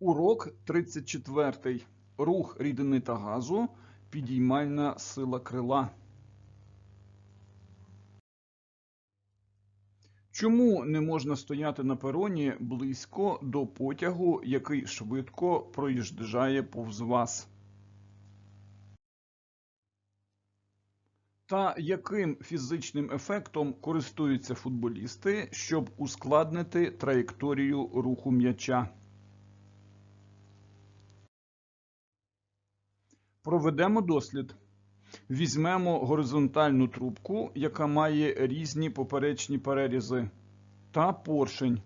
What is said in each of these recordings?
Урок 34. Рух рідини та газу. Підіймальна сила крила. Чому не можна стояти на пероні близько до потягу, який швидко проїжджає повз вас? Та яким фізичним ефектом користуються футболісти, щоб ускладнити траєкторію руху м'яча? Проведемо дослід. Візьмемо горизонтальну трубку, яка має різні поперечні перерізи, та поршень.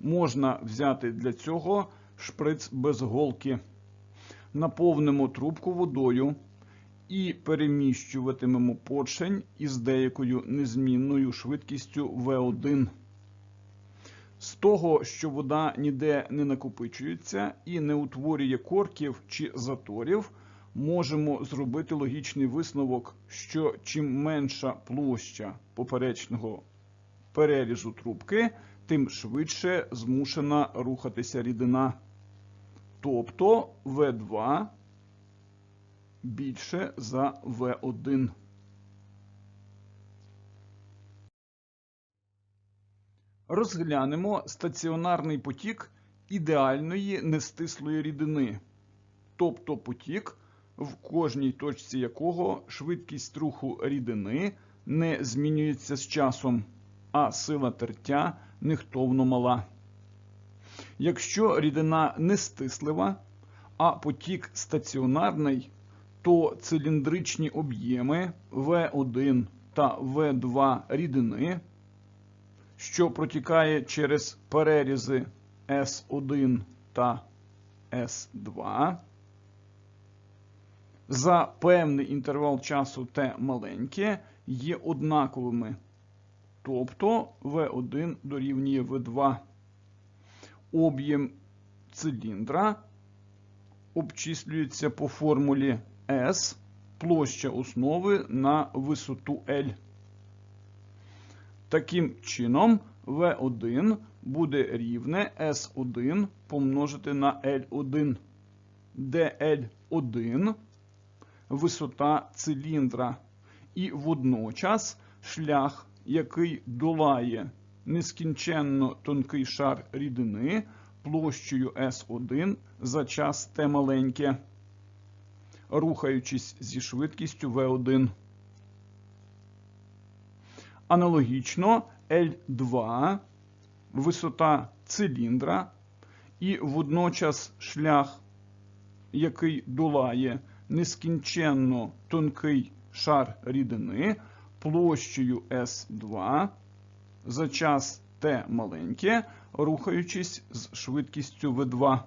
Можна взяти для цього шприц без голки. Наповнимо трубку водою і переміщуватимемо поршень із деякою незмінною швидкістю V1. З того, що вода ніде не накопичується і не утворює корків чи заторів, можемо зробити логічний висновок, що чим менша площа поперечного перерізу трубки, тим швидше змушена рухатися рідина. Тобто В2 більше за В1. Розглянемо стаціонарний потік ідеальної нестислої рідини, тобто потік, в кожній точці якого швидкість руху рідини не змінюється з часом, а сила тертя нехтовно мала. Якщо рідина не стислива, а потік стаціонарний, то циліндричні об'єми В1 та В2 рідини, що протікає через перерізи С1 та С2, за певний інтервал часу Т маленьке є однаковими, тобто В1 дорівнює В2. Об'єм циліндра обчислюється по формулі S площа основи на висоту L. Таким чином, V1 буде рівне S1 помножити на L1, де L1 висота циліндра, і водночас шлях, який долає нескінченно тонкий шар рідини площею S1 за час Т маленьке, рухаючись зі швидкістю V1. Аналогічно L2 висота циліндра і водночас шлях, який долає нескінченно тонкий шар рідини площею S2 за час Т маленьке, рухаючись з швидкістю V2.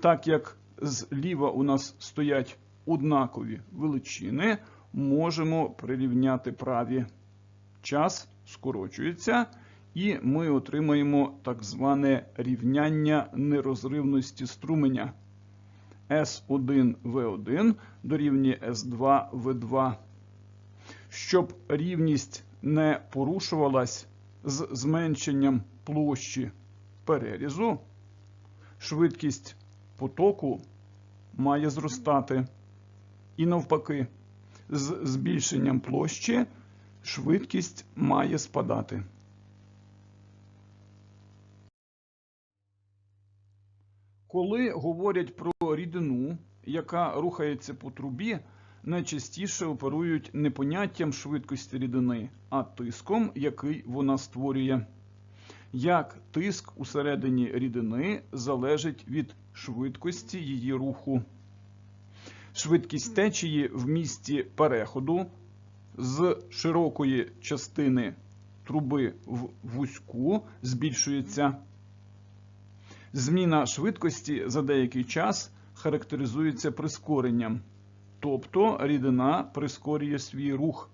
Так як зліва у нас стоять однакові величини, можемо прирівняти праві. Час скорочується, і ми отримаємо так зване рівняння нерозривності струменя. S1V1 дорівнює S2V2. Щоб рівність не порушувалась з зменшенням площі перерізу, швидкість потоку має зростати. І навпаки, з збільшенням площі швидкість має спадати. Коли говорять про рідину, яка рухається по трубі, найчастіше оперують не поняттям швидкості рідини, а тиском, який вона створює. Як тиск усередині рідини залежить від швидкості її руху. Швидкість течії в місці переходу з широкої частини труби в вузьку збільшується. Зміна швидкості за деякий час характеризується прискоренням, тобто рідина прискорює свій рух.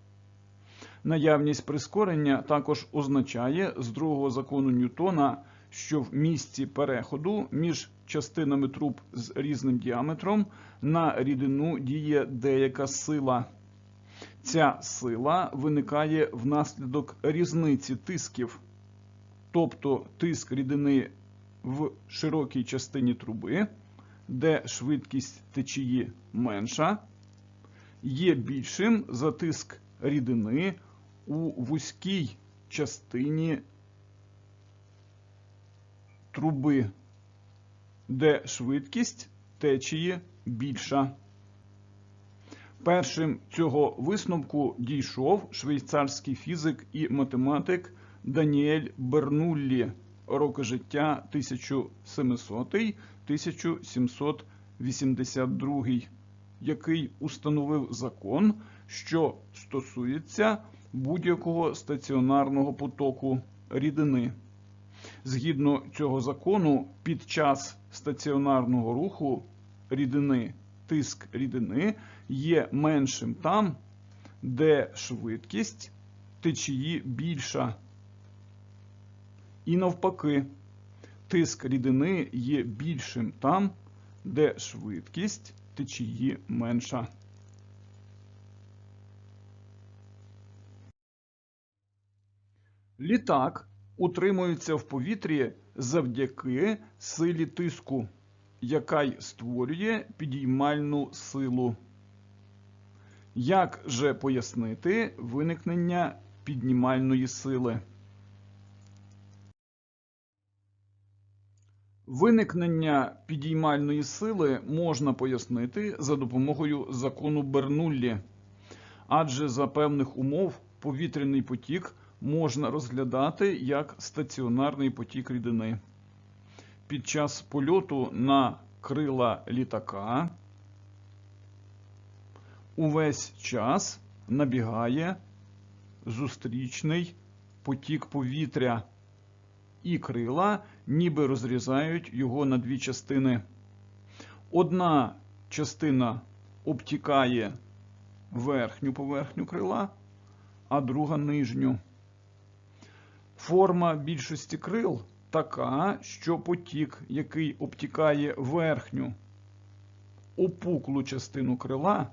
Наявність прискорення також означає з другого закону Ньютона, що в місці переходу між частинами труб з різним діаметром на рідину діє деяка сила. Ця сила виникає внаслідок різниці тисків, тобто тиск рідини в широкій частині труби, де швидкість течії менша, є більшим за тиск рідини у вузькій частині труби, де швидкість течії більша. Першим цього висновку дійшов швейцарський фізик і математик Даніель Бернуллі, роки життя 1700-1782, який установив закон, що стосується будь-якого стаціонарного потоку рідини. Згідно цього закону, під час стаціонарного руху рідини тиск рідини є меншим там, де швидкість течії більша. І навпаки, тиск рідини є більшим там, де швидкість течії менша. Літак утримується в повітрі завдяки силі тиску, яка й створює підіймальну силу. Як же пояснити виникнення піднімальної сили? Виникнення підіймальної сили можна пояснити за допомогою закону Бернуллі, адже за певних умов повітряний потік можна розглядати як стаціонарний потік рідини. Під час польоту на крила літака увесь час набігає зустрічний потік повітря, і крила ніби розрізають його на дві частини. Одна частина обтікає верхню поверхню крила, а друга нижню. Форма більшості крил така, що потік, який обтікає верхню опуклу частину крила,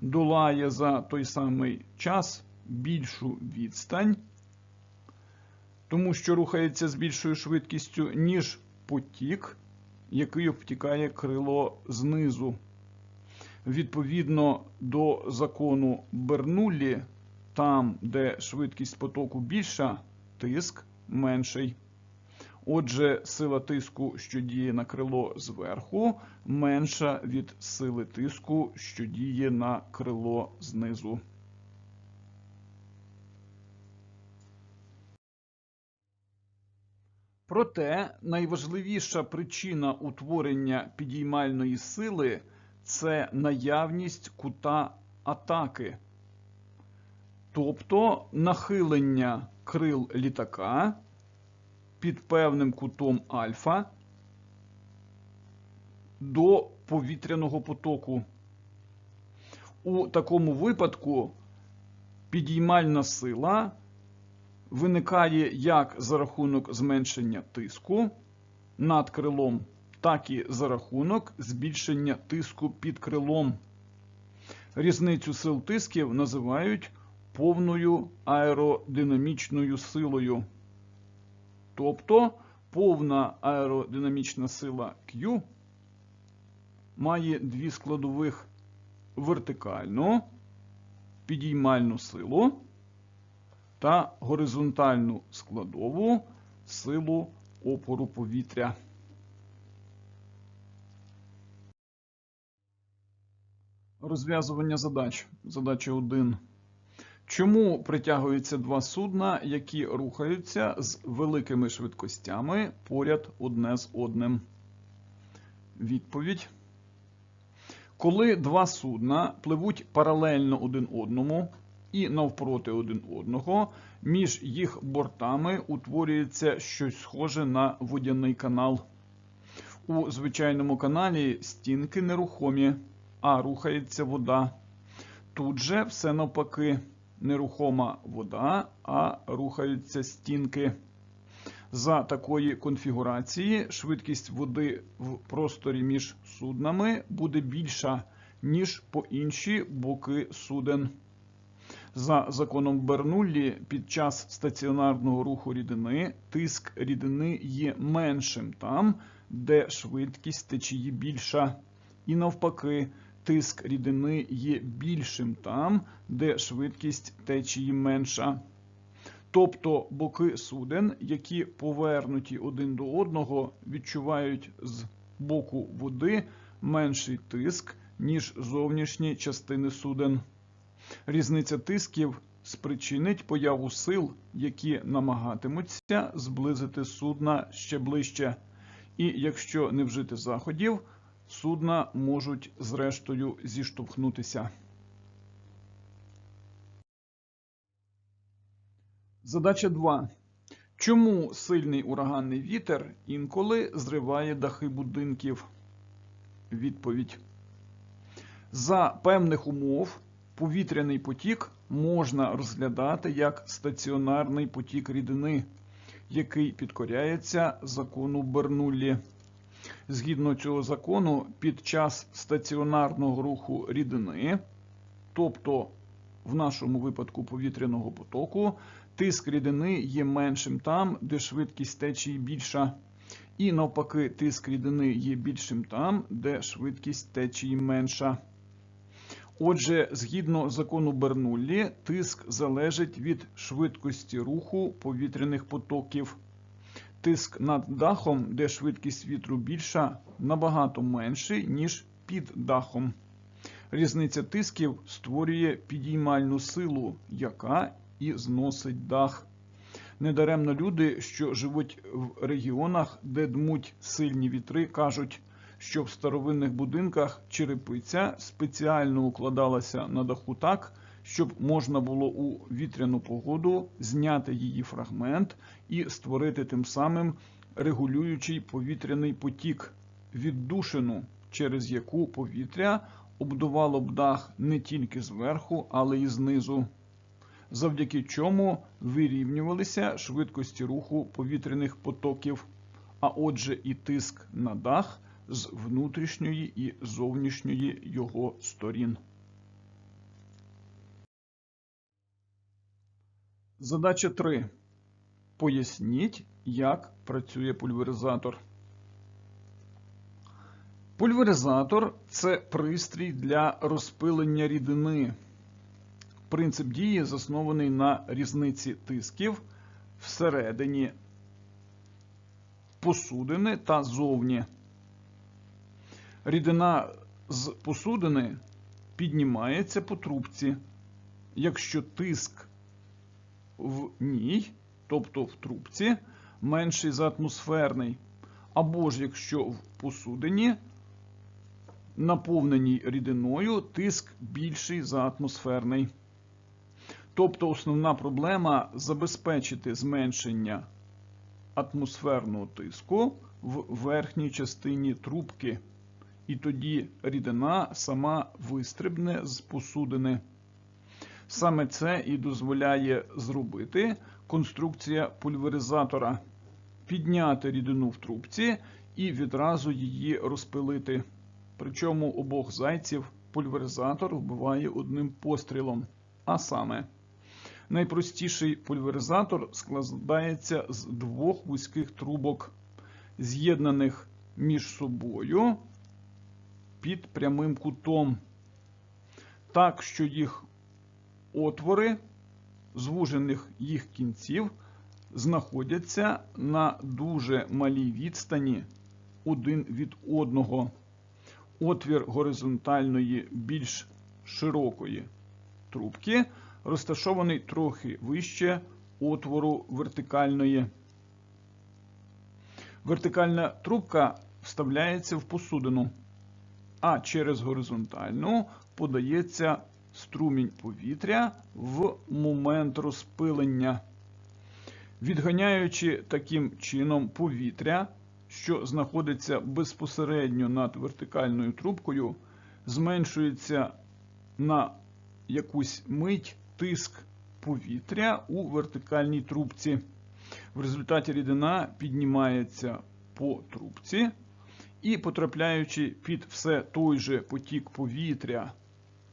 долає за той самий час більшу відстань, тому що рухається з більшою швидкістю, ніж потік, який обтікає крило знизу. Відповідно до закону Бернуллі, там, де швидкість потоку більша, тиск менший. Отже, сила тиску, що діє на крило зверху, менша від сили тиску, що діє на крило знизу. Проте найважливіша причина утворення підіймальної сили це наявність кута атаки, тобто нахилення крил літака під певним кутом альфа до повітряного потоку. У такому випадку підіймальна сила виникає як за рахунок зменшення тиску над крилом, так і за рахунок збільшення тиску під крилом. Різницю сил тисків називають повною аеродинамічною силою. Тобто повна аеродинамічна сила Q має дві складових вертикальну підіймальну силу та горизонтальну складову силу опору повітря. Розв'язування задач. Задача 1. Чому притягуються два судна, які рухаються з великими швидкостями поряд одне з одним? Відповідь. Коли два судна пливуть паралельно один одному і навпроти один одного, між їх бортами утворюється щось схоже на водяний канал. У звичайному каналі стінки нерухомі, а рухається вода. Тут же все навпаки нерухома вода, а рухаються стінки. За такої конфігурації швидкість води в просторі між суднами буде більша, ніж по інші боки суден. За законом Бернуллі під час стаціонарного руху рідини тиск рідини є меншим там, де швидкість течії більша. І навпаки, тиск рідини є більшим там, де швидкість течії менша. Тобто боки суден, які повернуті один до одного, відчувають з боку води менший тиск, ніж зовнішні частини суден. Різниця тисків спричинить появу сил, які намагатимуться зблизити судна ще ближче. І якщо не вжити заходів, судна можуть зрештою зіштовхнутися. Задача 2. Чому сильний ураганний вітер інколи зриває дахи будинків? Відповідь. За певних умов повітряний потік можна розглядати як стаціонарний потік рідини, який підкоряється закону Бернуллі. Згідно цього закону, під час стаціонарного руху рідини, тобто в нашому випадку повітряного потоку, тиск рідини є меншим там, де швидкість течії більша. І навпаки, тиск рідини є більшим там, де швидкість течії менша. Отже, згідно закону Бернуллі, тиск залежить від швидкості руху повітряних потоків. Тиск над дахом, де швидкість вітру більша, набагато менший, ніж під дахом. Різниця тисків створює підіймальну силу, яка і зносить дах. Недаремно люди, що живуть в регіонах, де дмуть сильні вітри, кажуть, що в старовинних будинках черепиця спеціально укладалася на даху так, щоб можна було у вітряну погоду зняти її фрагмент і створити тим самим регулюючий повітряний потік, віддушину, через яку повітря обдувало б дах не тільки зверху, але й знизу. Завдяки чому вирівнювалися швидкості руху повітряних потоків, а отже, і тиск на дах з внутрішньої і зовнішньої його сторін. Задача 3. Поясніть, як працює пульверизатор. Пульверизатор це пристрій для розпилення рідини. Принцип дії заснований на різниці тисків всередині посудини та зовні. Рідина з посудини піднімається по трубці, якщо тиск в ній, тобто в трубці, менший за атмосферний, або ж якщо в посудині наповненій рідиною тиск більший за атмосферний. Тобто основна проблема забезпечити зменшення атмосферного тиску в верхній частині трубки, і тоді рідина сама вистрибне з посудини. Саме це і дозволяє зробити конструкція пульверизатора, підняти рідину в трубці і відразу її розпилити. Причому обох зайців пульверизатор вбиває одним пострілом. А саме, найпростіший пульверизатор складається з двох вузьких трубок, з'єднаних між собою під прямим кутом, так що їх отвори звужених їх кінців знаходяться на дуже малій відстані один від одного. Отвір горизонтальної більш широкої трубки розташований трохи вище отвору вертикальної. Вертикальна трубка вставляється в посудину, а через горизонтальну подається струмінь повітря в момент розпилення. Відганяючи таким чином повітря, що знаходиться безпосередньо над вертикальною трубкою, зменшується на якусь мить тиск повітря у вертикальній трубці. В результаті рідина піднімається по трубці і, потрапляючи під все той же потік повітря,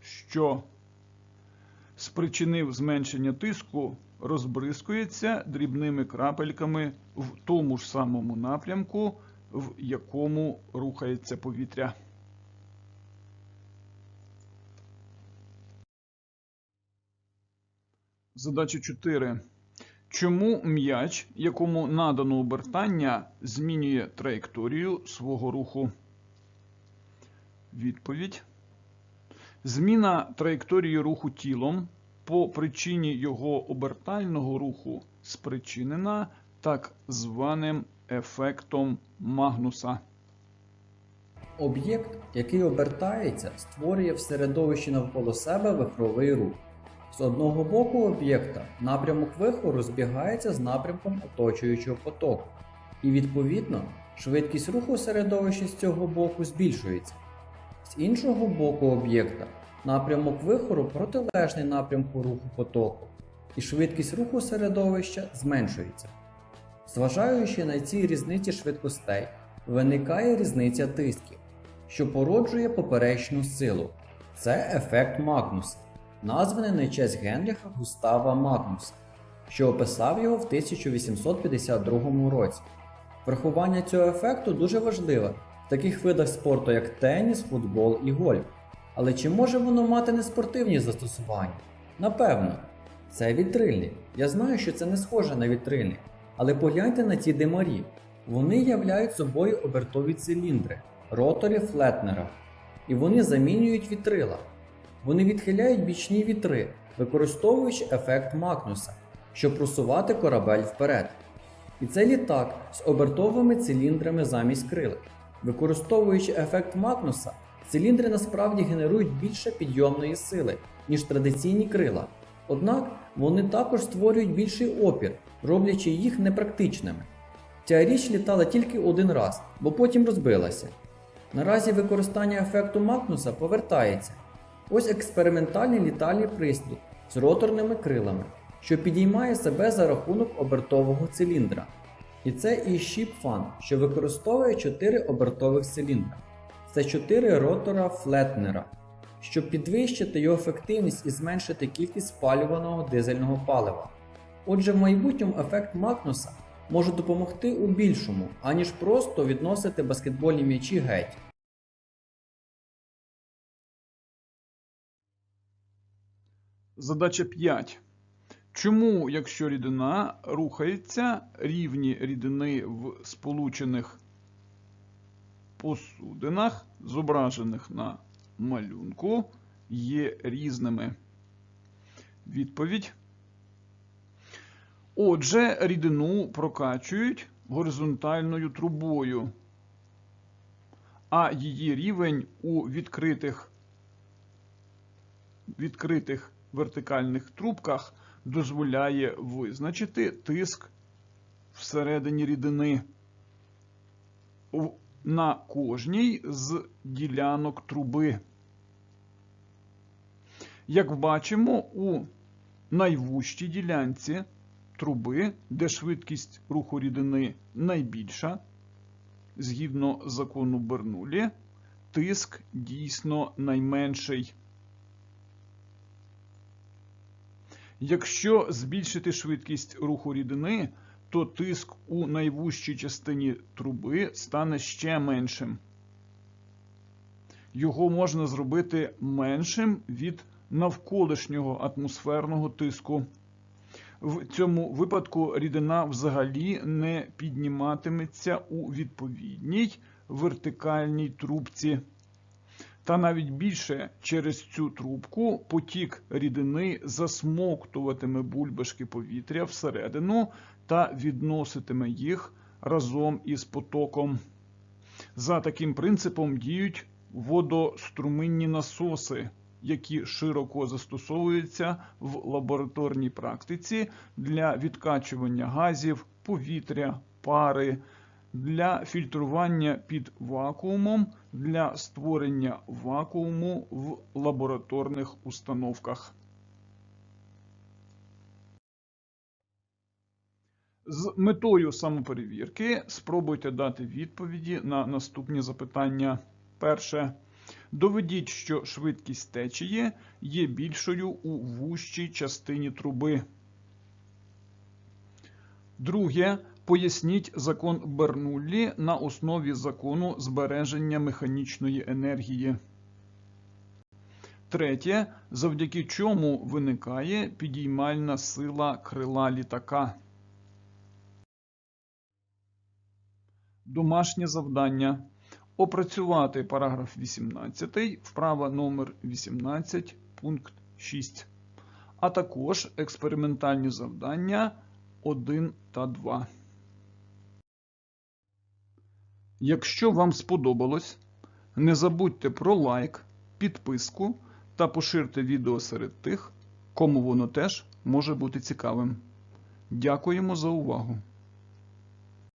що спричинив зменшення тиску, розбризкується дрібними крапельками в тому ж самому напрямку, в якому рухається повітря. Задача 4. Чому м'яч, якому надано обертання, змінює траєкторію свого руху? Відповідь. Зміна траєкторії руху тілом по причині його обертального руху спричинена так званим ефектом Магнуса. Об'єкт, який обертається, створює в середовищі навколо себе вихровий рух. З одного боку об'єкта напрямок вихору збігається з напрямком оточуючого потоку, і відповідно швидкість руху в середовищі з цього боку збільшується. З іншого боку об'єкта напрямок вихору протилежний напрямку руху потоку, і швидкість руху середовища зменшується. Зважаючи на ці різниці швидкостей, виникає різниця тисків, що породжує поперечну силу. Це ефект Магнуса, названий на честь Генріха Густава Магнуса, що описав його в 1852 році. Врахування цього ефекту дуже важливе в таких видах спорту, як теніс, футбол і гольф. Але чи може воно мати неспортивні застосування? Напевно, це вітрильник. Я знаю, що це не схоже на вітрильник, але погляньте на ці димарі. Вони являють собою обертові циліндри, ротори флетнера, і вони замінюють вітрила. Вони відхиляють бічні вітри, використовуючи ефект Магнуса, щоб просувати корабель вперед. І це літак з обертовими циліндрами замість крилик. Використовуючи ефект Магнуса, циліндри насправді генерують більше підйомної сили, ніж традиційні крила. Однак вони також створюють більший опір, роблячи їх непрактичними. Ця річ літала тільки один раз, бо потім розбилася. Наразі використання ефекту Магнуса повертається. Ось експериментальний літальний пристрій з роторними крилами, що підіймає себе за рахунок обертового циліндра. І це e-Ship Fan, що використовує 4 обертових циліндра. Це 4 ротора флетнера, щоб підвищити його ефективність і зменшити кількість спалюваного дизельного палива. Отже, в майбутньому ефект Магнуса може допомогти у більшому, аніж просто відносити баскетбольні м'ячі геть. Задача 5. Чому, якщо рідина рухається, рівні рідини в сполучених посудинах, зображених на малюнку, є різними? Відповідь. Отже, рідину прокачують горизонтальною трубою, а її рівень у відкритих, відкритих вертикальних трубках дозволяє визначити тиск всередині рідини на кожній з ділянок труби. Як бачимо, у найвужчій ділянці труби, де швидкість руху рідини найбільша, згідно закону Бернулі, тиск дійсно найменший. Якщо збільшити швидкість руху рідини, то тиск у найвужчій частині труби стане ще меншим. Його можна зробити меншим від навколишнього атмосферного тиску. В цьому випадку рідина взагалі не підніматиметься у відповідній вертикальній трубці. Та навіть більше через цю трубку потік рідини засмоктуватиме бульбашки повітря всередину та відноситиме їх разом із потоком. За таким принципом діють водоструминні насоси, які широко застосовуються в лабораторній практиці для відкачування газів, повітря, пари, для фільтрування під вакуумом для створення вакууму в лабораторних установках. З метою самоперевірки спробуйте дати відповіді на наступні запитання. Перше. Доведіть, що швидкість течії є більшою у вущій частині труби. Друге. Поясніть закон Бернуллі на основі закону збереження механічної енергії. Третє. Завдяки чому виникає підіймальна сила крила літака. Домашнє завдання. Опрацювати параграф 18, вправа номер 18, пункт 6, а також експериментальні завдання 1 та 2. Якщо вам сподобалось, не забудьте про лайк, підписку та поширте відео серед тих, кому воно теж може бути цікавим. Дякуємо за увагу!